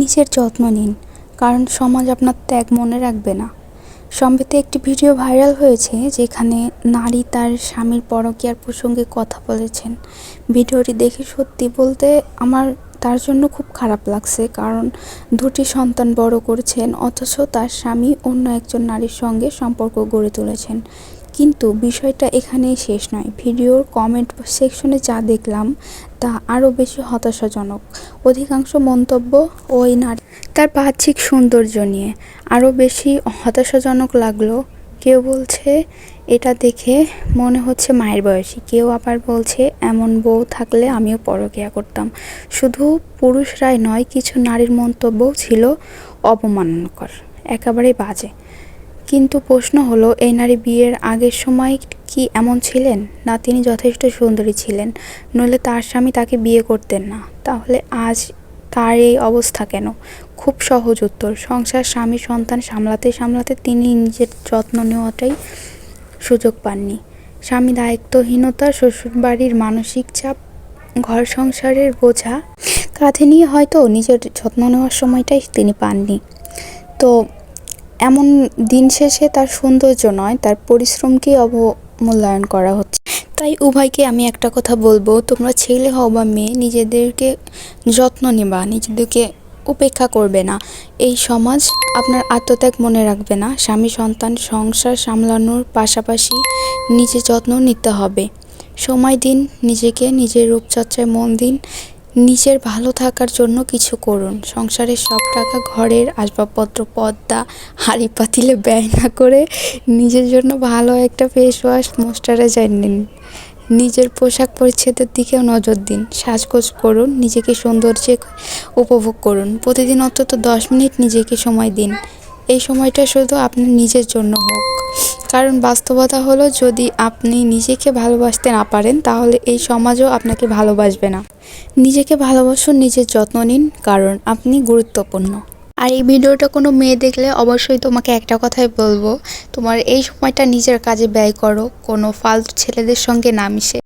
নিজের যত্ন নিন, কারণ সমাজ আপনার ত্যাগ মনে রাখবে না। সম্প্রতি একটি ভিডিও ভাইরাল হয়েছে, যেখানে নারী তার স্বামীর পরকীয়ার প্রসঙ্গে কথা বলেছেন। ভিডিওটি দেখে সত্যি বলতে আমার তার জন্য খুব খারাপ লাগছে, কারণ দুটি সন্তান বড় করছেন, অথচ তার স্বামী অন্য একজন নারীর সঙ্গে সম্পর্ক গড়ে তুলেছেন। কিন্তু বিষয়টা এখানেই শেষ নয়। ভিডিওর কমেন্ট সেকশনে যা দেখলাম, তা আরও বেশি হতাশাজনক। অধিকাংশ মন্তব্য ওই নারী তার বাহ্যিক সৌন্দর্য নিয়ে। আরও বেশি হতাশাজনক লাগল, কেউ বলছে, এটা দেখে মনে হচ্ছে মায়ের বয়সী। কেউ আবার বলছে, এমন বউ থাকলে আমিও পরকীয়া করতাম। শুধু পুরুষরাই নয়, কিছু নারীর মন্তব্যও ছিল অপমানকর একেবারেই বাজে। কিন্তু প্রশ্ন হলো, এই নারী বিয়ের আগের সময় কি এমন ছিলেন? না, তিনি যথেষ্ট সুন্দরী ছিলেন, নইলে তার স্বামী তাকে বিয়ে করতেন না। তাহলে আজ তার এই অবস্থা কেন? খুব সহজ উত্তর, সংসার, স্বামী, সন্তান সামলাতে সামলাতে তিনি নিজের যত্ন নেওয়াটাই সুযোগ পাননি। স্বামী দায়িত্বহীনতা, শ্বশুরবাড়ির মানসিক চাপ, ঘর সংসারের বোঝা, কাঁধে নিয়ে হয়তো নিজের যত্ন নেওয়ার সময়টাই তিনি পাননি। তো এমন দিন শেষে তার সৌন্দর্য নয়, তার পরিশ্রমকেই অবমূল্যায়ন করা হচ্ছে। তাই উভয়কে আমি একটা কথা বলব, তোমরা ছেলে হও বা মেয়ে, নিজেদেরকে যত্ন নেবা, নিজেদেরকে উপেক্ষা করবে না। এই সমাজ আপনার আত্মত্যাগ মনে রাখবে না, স্বামী সন্তান সংসার সামলানোর পাশাপাশি নিজের যত্ন নিতে হবে। সময় দিন নিজেকে, নিজের রূপচর্চায় মন দিন নিজের ভালো থাকার জন্য কিছু করুন। সংসারের সব টাকা ঘরের আসবাবপত্র পর্দা হাঁড়ি পাতিলে ব্যয় না করে নিজের জন্য ভালো একটা ফেস ওয়াশ ময়শ্চারাইজার নিন। নিজের পোশাক পরিচ্ছেদের দিকেও নজর দিন। সাজগোজ করুন, নিজেকে সৌন্দর্যে উপভোগ করুন। প্রতিদিন অন্তত দশ মিনিট নিজেকে সময় দিন। এই সময়টা শুধু আপনার নিজের জন্য হোক। কারণ বাস্তবতা হলো যদি আপনি নিজেকে ভালোবাসতে না পারেন, তাহলে এই সমাজও আপনাকে ভালোবাসবে না। নিজেকে ভালোবাসুন, নিজের যত্ন নিন, কারণ আপনি গুরুত্বপূর্ণ। আর এই ভিডিওটা কোনো মেয়ে দেখলে অবশ্যই তোমাকে একটা কথাই বলব, তোমার এই সময়টা নিজের কাজে ব্যয় করো, কোনো ফালতু ছেলেদের সঙ্গে না মিশে।